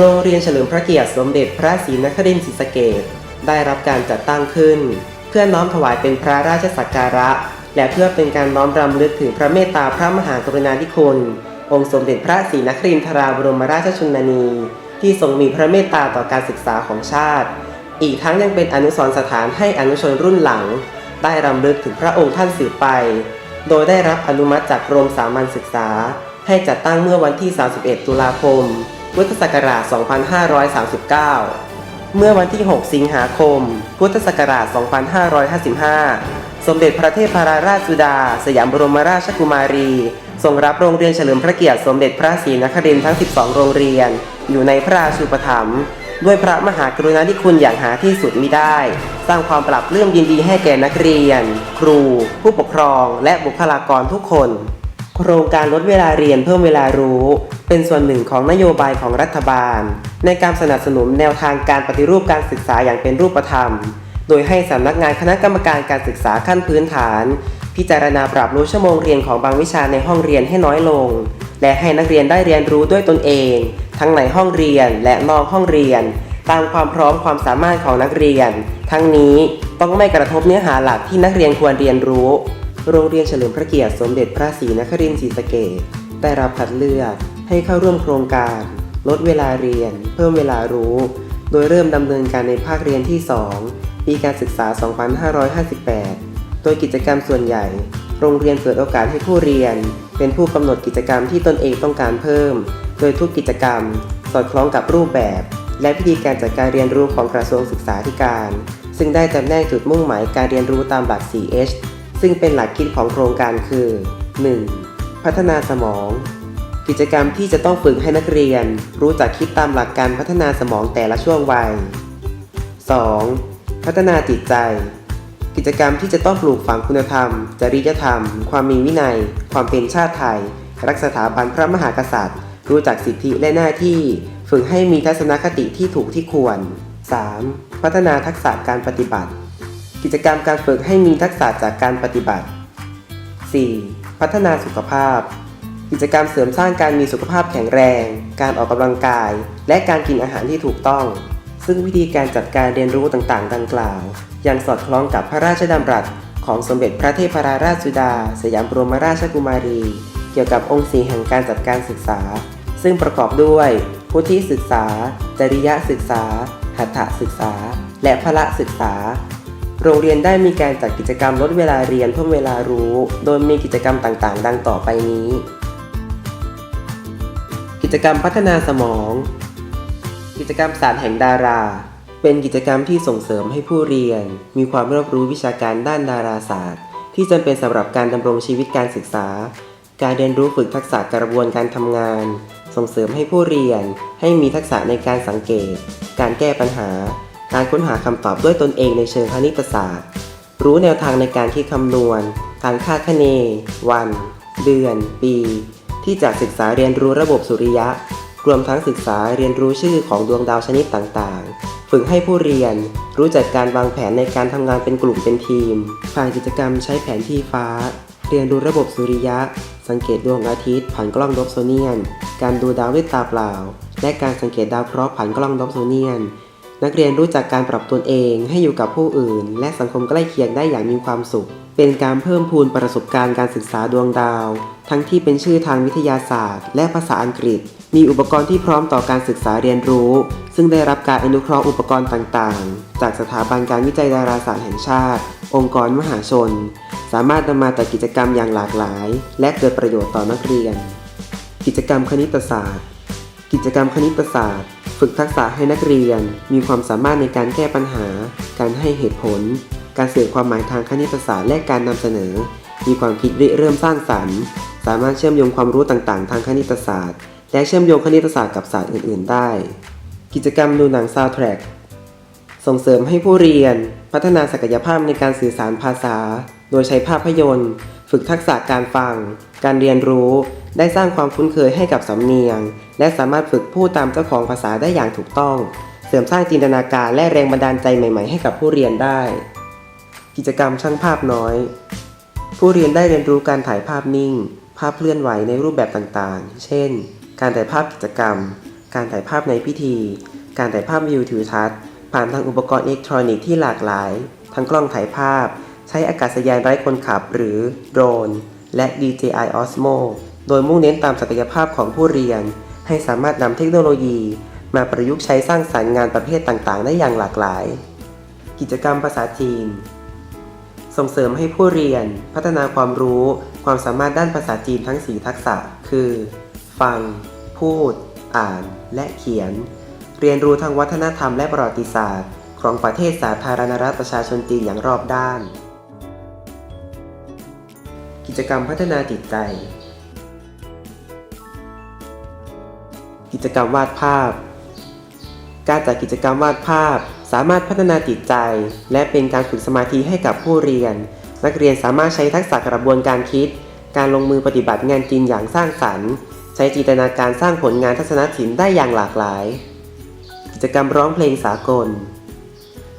โรงเรียนเฉลิมพระเกียรติสมเด็จพระศรีนครินทร์ศรีสะเกษได้รับการจัดตั้งขึ้น เพื่อน้อมถวายเป็นพระราชสักการะ และเพื่อเป็นการน้อมรำลึกถึงพระเมตตาพระมหากรุณาธิคุณ องค์สมเด็จพระศรีนครินทราบรมราชชนนี ที่ทรงมีพระเมตตาต่อการศึกษาของชาติ อีกทั้งยังเป็นอนุสรณ์สถานให้อนุชนรุ่นหลัง ได้รำลึกถึงพระองค์ท่านสืบไป โดยได้รับอนุมัติจากกรมสามัญศึกษา ให้จัดตั้งเมื่อวันที่ 31 ตุลาคม พุทธศักราช 2539 เมื่อวันที่ 6 สิงหาคม พุทธศักราช 2555 สมเด็จพระเทพราชสุดา สยามบรมราชกุมารีทรงรับโรงเรียนเฉลิมพระเกียรติสมเด็จพระศรีนครินทร์ทั้ง 12 โรงเรียน อยู่ในพระราชูปถัมภ์ด้วยพระมหากรุณาธิคุณอย่างหาที่สุดมิได้ สร้างความปรับเลื่อมยินดีให้แก่นักเรียน ครู ผู้ปกครอง และบุคลากรทุกคน โครงการลดเวลาเรียนเพิ่มเวลารู้ เป็นส่วนหนึ่งของนโยบายของรัฐบาล ในการสนับสนุนแนวทางการปฏิรูปการศึกษาอย่างเป็นรูปธรรม โดยให้สำนักงานคณะกรรมการการศึกษาขั้นพื้นฐาน พิจารณาปรับลดชั่วโมงเรียนของบางวิชาในห้องเรียนให้น้อยลง และให้นักเรียนได้เรียนรู้ด้วยตนเอง ทั้งในห้องเรียนและนอกห้องเรียน ตามความพร้อมความสามารถของนักเรียน ทั้งนี้ต้องไม่กระทบเนื้อหาหลักที่นักเรียนควรเรียนรู้ โรงเรียนเฉลิมพระเกียรติสมเด็จพระศรีนครินทร์ศรีสะเกษได้รับคัดเลือกให้เข้าร่วมโครงการ ลดเวลาเรียน เพิ่มเวลารู้ โดยเริ่มดำเนินการในภาคเรียนที่ 2 ปีการศึกษา 2558 โดยกิจกรรมส่วนใหญ่ โรงเรียนเปิดโอกาสให้ผู้เรียน เป็นผู้กำหนดกิจกรรมที่ตนเองต้องการเพิ่ม โดยทุกกิจกรรม สอดคล้องกับรูปแบบ และวิธีการจัดการเรียนรู้ของกระทรวงศึกษาธิการ ซึ่งได้จำแนกจุดมุ่งหมายการเรียนรู้ตามหลัก 4H ซึ่งเป็นหลักคิดของโครงการคือ 1. พัฒนาสมอง กิจกรรมที่จะต้องฝึกให้นักเรียน รู้จักคิดตามหลักการพัฒนาสมองแต่ละช่วงวัย 2. พัฒนาจิตใจ กิจกรรมที่จะต้องปลูกฝังคุณธรรม จริยธรรม ความมีวินัย ความเป็นชาติไทย รักสถาบันพระมหากษัตริย์ รู้จักสิทธิและหน้าที่ ฝึกให้มีทัศนคติที่ถูกที่ควร 3. พัฒนาทักษะการปฏิบัติ กิจกรรมการฝึกให้มีทักษะจากการปฏิบัติ 4. พัฒนาสุขภาพ กิจกรรมเสริมสร้างการมีสุขภาพแข็งแรง การออกกำลังกาย และการกินอาหารที่ถูกต้อง ซึ่งวิธีการจัดการเรียนรู้ต่างๆ ดังกล่าว ยังสอดคล้องกับพระราชดำรัสของสมเด็จพระเทพราชสุดา สยามบรมราชกุมารี เกี่ยวกับองค์สีแห่งการจัดการศึกษา ซึ่งประกอบด้วย พุทธิศึกษา จริยศึกษา หัตถศึกษา และพละศึกษา โรงเรียนได้มีการจัดกิจกรรมลดเวลาเรียนเพิ่มเวลารู้ โดยมีกิจกรรมต่างๆ ดังต่อไปนี้ กิจกรรมพัฒนาสมอง กิจกรรมศาสตร์แห่งดารา เป็นกิจกรรมที่ส่งเสริมให้ผู้เรียน มีความรอบรู้วิชาการด้านดาราศาสตร์ ที่จำเป็นสำหรับการดำรงชีวิตการศึกษา การเรียนรู้ฝึกทักษะกระบวนการทำงาน ส่งเสริมให้ผู้เรียน ให้มีทักษะในการสังเกต การแก้ปัญหา การค้นหาคำตอบด้วยตนเองในเชิงคณิตศาสตร์ รู้แนวทางในการคิดคำนวณ การคาดคะเน วัน เดือน ปี ที่จะศึกษาเรียนรู้ระบบสุริยะ รวมทั้งศึกษาเรียนรู้ชื่อของดวงดาวชนิดต่างๆ ฝึกให้ผู้เรียน รู้จักการวางแผนในการทำงานเป็นกลุ่มเป็นทีม ผ่านกิจกรรมใช้แผนที่ฟ้า เรียนรู้ระบบสุริยะ สังเกตดวงอาทิตย์ผ่านกล้องดอปโซเนียน การดูดาวด้วยตาเปล่า และการสังเกตดาวเคราะห์ผ่านกล้องดอปโซเนียน นักเรียนรู้จักการปรับตนเองให้อยู่กับผู้อื่น และสังคมใกล้เคียงได้อย่างมีความสุข เป็นการเพิ่มพูนประสบการณ์การศึกษาดวงดาว ทั้งที่เป็นชื่อทางวิทยาศาสตร์ และภาษาอังกฤษ มีอุปกรณ์ที่พร้อมต่อการศึกษาเรียนรู้ ซึ่งได้รับการอนุเคราะห์อุปกรณ์ต่างๆ จากสถาบันการวิจัยดาราศาสตร์แห่งชาติ องค์กรมหาชน สามารถนำมาจัดกิจกรรมอย่างหลากหลาย และเกิดประโยชน์ต่อนักเรียน กิจกรรมคณิตศาสตร์ กิจกรรมคณิตศาสตร์ ฝึกทักษะให้นักเรียน มีความสามารถในการแก้ปัญหา การให้เหตุผล การสื่อความหมายทางคณิตศาสตร์และการนำเสนอ มีความคิดริเริ่มสร้างสรรค์ สามารถเชื่อมโยงความรู้ต่างๆ ทางคณิตศาสตร์ และเชื่อมโยงคณิตศาสตร์กับศาสตร์อื่น ๆ ได้ กิจกรรมดูหนังซาวด์แทร็กส่งเสริมให้ผู้เรียน พัฒนาศักยภาพในการสื่อสารภาษา โดยใช้ภาพยนตร์ ฝึกทักษะการฟัง การเรียนรู้ ได้สร้างความคุ้นเคยให้กับสำเนียง และสามารถฝึกพูดตามเจ้าของภาษาได้อย่างถูกต้อง เสริมสร้างจินตนาการและแรงบันดาลใจใหม่ ๆ ให้กับผู้เรียนได้ กิจกรรมช่างภาพน้อย ผู้เรียนได้เรียนรู้การถ่ายภาพนิ่ง ภาพเคลื่อนไหวในรูปแบบต่างๆ เช่น การถ่ายภาพกิจกรรม การถ่ายภาพในพิธี การถ่ายภาพวิวทิวทัศน์ผ่านทางอุปกรณ์อิเล็กทรอนิกส์ที่หลากหลาย ทั้งกล้องถ่ายภาพ ใช้อากาศยานไร้คนขับหรือโดรน และ DJI Osmo โดยมุ่งเน้นตามศักยภาพของผู้เรียน ให้สามารถนำเทคโนโลยี มาประยุกต์ใช้สร้างสรรค์งานประเภทต่างๆ ได้อย่างหลากหลาย กิจกรรมภาษาจีน ส่งเสริมให้ผู้เรียน พัฒนาความรู้ ความสามารถด้านภาษาจีนทั้ง 4 ทักษะ คือ ฟัง พูด อ่าน และเขียน เรียนรู้ทางวัฒนธรรมและประวัติศาสตร์ ของประเทศสาธารณรัฐประชาชนจีนอย่างรอบด้าน กิจกรรมพัฒนาจิตใจ กิจกรรมวาดภาพ การจัดกิจกรรมวาดภาพ สามารถพัฒนาจิตใจ และเป็นการฝึกสมาธิให้กับผู้เรียน นักเรียนสามารถใช้ทักษะกระบวนการคิด การลงมือปฏิบัติงานจริงอย่างสร้างสรรค์ ใช้จินตนาการสร้างผลงานทัศนศิลป์ได้อย่างหลากหลาย กิจกรรมร้องเพลงสากล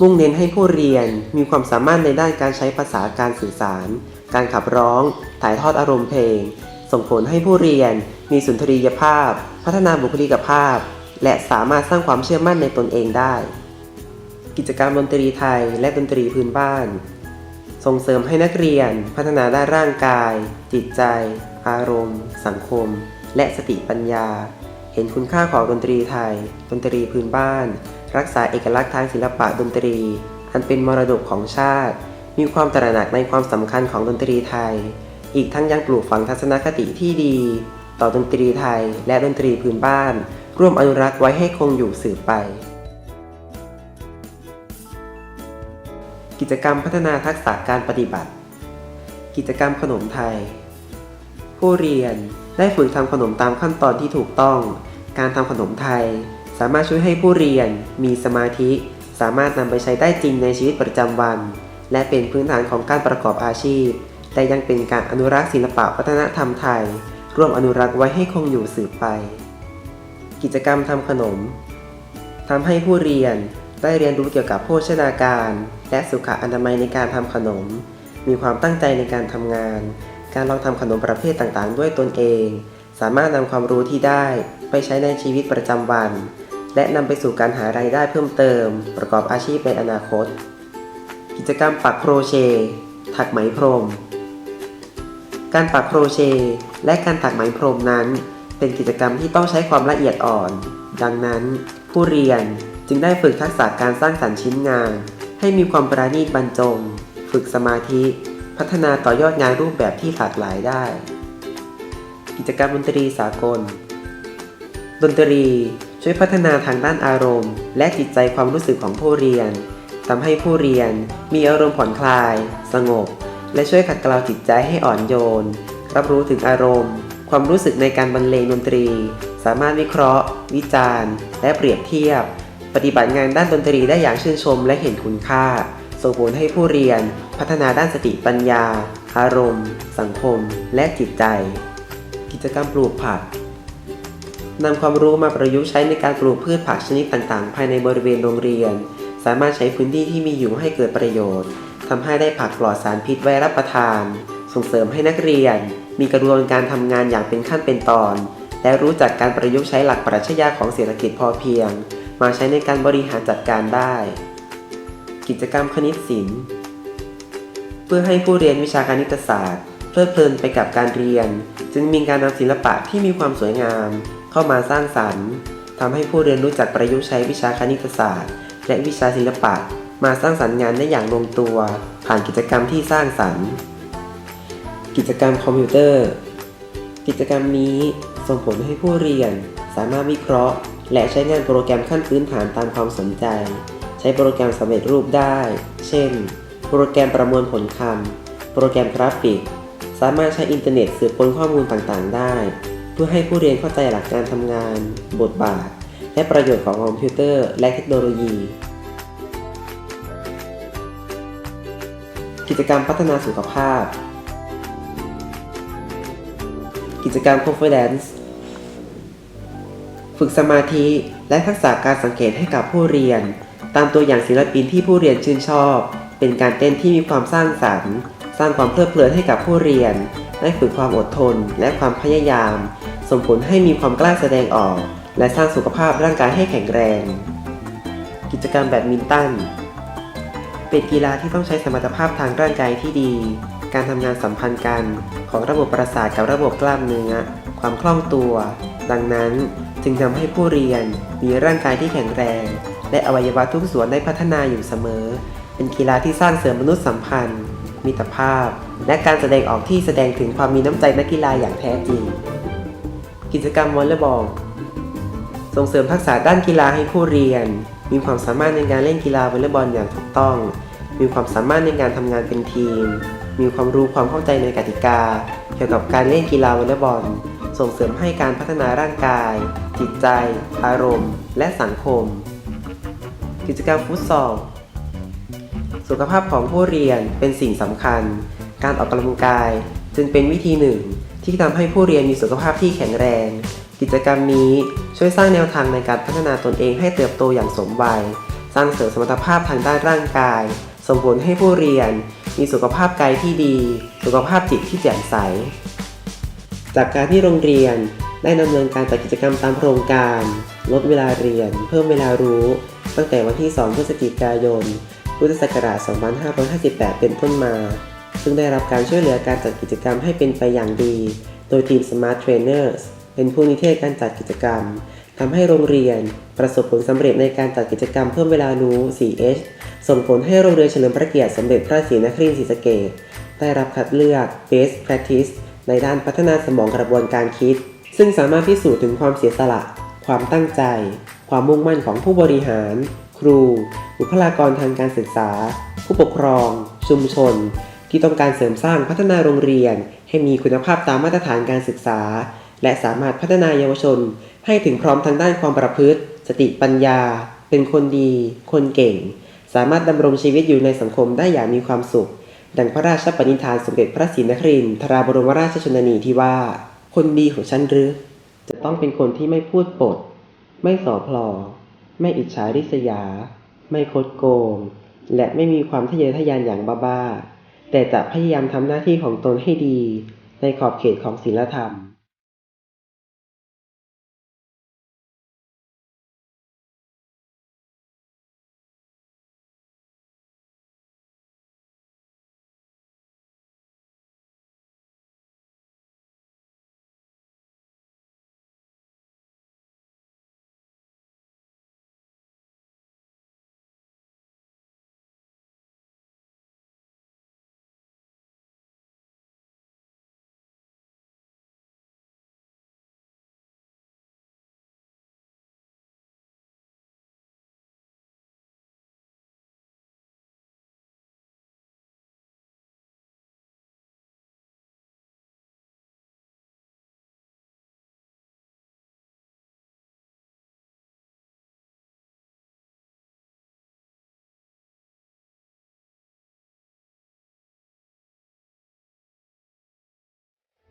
มุ่งเน้นให้ผู้เรียนมีความสามารถในด้านการใช้ภาษาการสื่อสาร การขับร้อง ถ่ายทอดอารมณ์เพลง ส่งผลให้ผู้เรียน มีสุนทรียภาพ พัฒนาบุคลิกภาพ และสามารถสร้างความเชื่อมั่นในตนเองได้ กิจกรรมดนตรีไทยและดนตรีพื้นบ้าน ส่งเสริมให้นักเรียน พัฒนาด้านร่างกาย จิตใจ อารมณ์ สังคม และสติปัญญา เห็นคุณค่าของดนตรีไทย ดนตรีพื้นบ้าน รักษาเอกลักษณ์ทางศิลปะดนตรี อันเป็นมรดกของชาติ มีความตระหนักในความสำคัญของดนตรีไทย อีกทั้งยังปลูกฝังทัศนคติที่ดี ต่อดนตรีไทยและดนตรีพื้นบ้าน ร่วมอนุรักษ์ไว้ให้คงอยู่สืบไป กิจกรรมพัฒนาทักษะการปฏิบัติ กิจกรรมขนมไทย ผู้เรียนได้ฝึกทำขนมตามขั้นตอนที่ถูกต้อง การทำขนมไทย สามารถช่วยให้ผู้เรียนมีสมาธิ สามารถนำไปใช้ได้จริงในชีวิตประจำวัน และเป็นพื้นฐานของการประกอบอาชีพ แต่ยังเป็นการอนุรักษ์ศิลปะวัฒนธรรมไทย ร่วมอนุรักษ์ไว้ให้คงอยู่สืบไป กิจกรรมทำขนมทำให้ผู้เรียนได้เรียนรู้เกี่ยวกับโภชนาการ และสุขอนามัยในการทำขนม มีความตั้งใจในการทำงาน การลองทำขนมประเภทต่างๆ ด้วยตนเอง สามารถนำความรู้ที่ได้ไปใช้ในชีวิตประจำวัน และนำไปสู่การหารายได้เพิ่มเติม ประกอบอาชีพในอนาคต กิจกรรมปักโครเชต์ถักไหมพรม การปักโครเชต์และการถักไหมพรมนั้น เป็นกิจกรรมที่ต้องใช้ความละเอียดอ่อน ดังนั้น ผู้เรียนจึงได้ฝึกทักษะการสร้างสรรค์ชิ้นงาน ให้มีความประณีตบรรจง ฝึกสมาธิ พัฒนาต่อยอดงานรูปแบบที่หลากหลายได้ กิจกรรมดนตรีสากล ดนตรีช่วยพัฒนาทางด้านอารมณ์ และจิตใจความรู้สึกของผู้เรียนทำให้ผู้เรียนมีอารมณ์ผ่อนคลาย สงบ และช่วยขัดเกลาจิตใจให้อ่อนโยน รับรู้ถึงอารมณ์ ความรู้สึกในการบรรเลงดนตรี สามารถวิเคราะห์ วิจารณ์ และเปรียบเทียบ ปฏิบัติงานด้านดนตรีได้อย่างชื่นชมและเห็นคุณค่า ส่งผลให้ผู้เรียน พัฒนาด้านสติปัญญา อารมณ์ สังคม และจิตใจ กิจกรรมปลูกผักนำความรู้มาประยุกต์ใช้ในการปลูกพืชผักชนิดต่างๆ ภายในบริเวณโรงเรียน สามารถใช้พื้นที่ที่มีอยู่ให้เกิดประโยชน์ ทำให้ได้ผักปลอดสารพิษไว้รับประทาน ส่งเสริมให้นักเรียน มีกระบวนการทำงานอย่างเป็นขั้นเป็นตอน และรู้จักการประยุกต์ใช้หลักปรัชญาของเศรษฐกิจพอเพียง มาใช้ในการบริหารจัดการได้ กิจกรรมคณิตศิลป์ เพื่อให้ผู้เรียนวิชาคณิตศาสตร์เพลิดเพลินไปกับการเรียน จึงมีการนำศิลปะที่มีความสวยงาม เข้ามาสร้างสรรค์ทำให้ผู้เรียนรู้จักประยุกต์ใช้วิชาคณิตศาสตร์ และวิชาศิลปะ มาสร้างสรรค์งานได้อย่างลงตัว ผ่านกิจกรรมที่สร้างสรรค์ กิจกรรมคอมพิวเตอร์ กิจกรรมนี้ส่งผลให้ผู้เรียน สามารถวิเคราะห์ และใช้งานโปรแกรมขั้นพื้นฐานตามความสนใจ ใช้โปรแกรมสำเร็จรูปได้ เช่น โปรแกรมประมวลผลคำโปรแกรมกราฟิก สามารถใช้อินเทอร์เน็ตสืบค้นข้อมูลต่างๆ ได้ เพื่อให้ผู้เรียนเข้าใจหลักการทำงาน บทบาท และประโยชน์ของคอมพิวเตอร์ และเทคโนโลยี กิจกรรมพัฒนาสุขภาพ กิจกรรม Confidence ฝึกสมาธิและทักษะการสังเกตให้กับผู้เรียน ตามตัวอย่างศิลปินที่ผู้เรียนชื่นชอบ เป็นการเต้นที่มีความสร้างสรรค์ สร้างความเพลิดเพลินให้กับผู้เรียน ได้ฝึกความอดทนและความพยายาม ส่งผลให้มีความกล้าแสดงออก และสร้างสุขภาพร่างกายให้แข็งแรง กิจกรรมแบดมินตัน เป็นกีฬาที่ต้องใช้สมรรถภาพทางร่างกายที่ดี การทำงานสัมพันธ์กัน ของระบบประสาทกับระบบกล้ามเนื้อ ความคล่องตัว ดังนั้นจึงทำให้ผู้เรียนมีร่างกายที่แข็งแรง และอวัยวะทุกส่วนได้พัฒนาอยู่เสมอ เป็นกีฬาที่สร้างเสริมมนุษยสัมพันธ์ มิตรภาพ และการแสดงออกที่แสดงถึงความมีน้ำใจนักกีฬาอย่างแท้จริง กิจกรรมวอลเลย์บอลส่งเสริมทักษะด้านกีฬาให้ผู้เรียน มีความสามารถในการเล่นกีฬาวอลเลย์บอลอย่างถูกต้อง มีความสามารถในการทำงานเป็นทีม มีความรู้ความเข้าใจในกติกา เกี่ยวกับการเล่นกีฬาวอลเลย์บอล ส่งเสริมให้การพัฒนาร่างกาย จิตใจ อารมณ์ และสังคม กิจกรรมฟุตซอลสุขภาพของผู้เรียนเป็นสิ่งสำคัญ การออกกำลังกายจึงเป็นวิธีหนึ่ง ที่ทำให้ผู้เรียนมีสุขภาพที่แข็งแรง กิจกรรมนี้ช่วยสร้างแนวทางในการพัฒนาตนเองให้เติบโตอย่างสมวัย สร้างเสริมสมรรถภาพทางด้านร่างกาย ส่งผลให้ผู้เรียน มีสุขภาพกายที่ดี สุขภาพจิตที่แจ่มใส จากการที่โรงเรียนได้ดำเนินการจัดกิจกรรมตามโครงการ ลดเวลาเรียน เพิ่มเวลารู้ ตั้งแต่วันที่ 2 พฤศจิกายน พุทธศักราช 2558 เป็นต้นมา ซึ่งได้รับการช่วยเหลือการจัดกิจกรรมให้เป็นไปอย่างดี โดยทีม Smart Trainers เป็นผู้นิเทศการจัดกิจกรรมทำให้โรงเรียนประสบผลสำเร็จในการจัดกิจกรรมเพิ่มเวลารู้ 4H ส่งผลให้โรงเรียนเฉลิมพระเกียรติสมเด็จพระศรีนครินทร์ศรีสะเกษได้รับคัดเลือก Best Practice ในด้านพัฒนาสมองกระบวนการคิด ซึ่งสามารถพิสูจน์ถึงความเสียสละ ความตั้งใจ ความมุ่งมั่นของผู้บริหาร ครู บุคลากรทางการศึกษา ผู้ปกครอง ชุมชน ที่ต้องการเสริมสร้างพัฒนาโรงเรียน ให้มีคุณภาพตามมาตรฐานการศึกษา และสามารถพัฒนายาวชน ให้ถึงพร้อมทางด้านความประพฤติ สติปัญญา เป็นคนดี คนเก่ง สามารถดำรงชีวิตอยู่ในสังคมได้อย่างมีความสุข ดังพระราชปณิธานสมเด็จพระศรีนครินทราบรมราชชนนีที่ว่า คนดีของฉันหรือจะต้องเป็นคนที่ไม่พูดปด ไม่ส่อพลอ ไม่อิจฉาริษยา ไม่คดโกง และไม่มีความทะเยอทะยานอย่างบ้าๆแต่จะพยายามทำหน้าที่ของตนให้ดี ในขอบเขตของศีลธรรม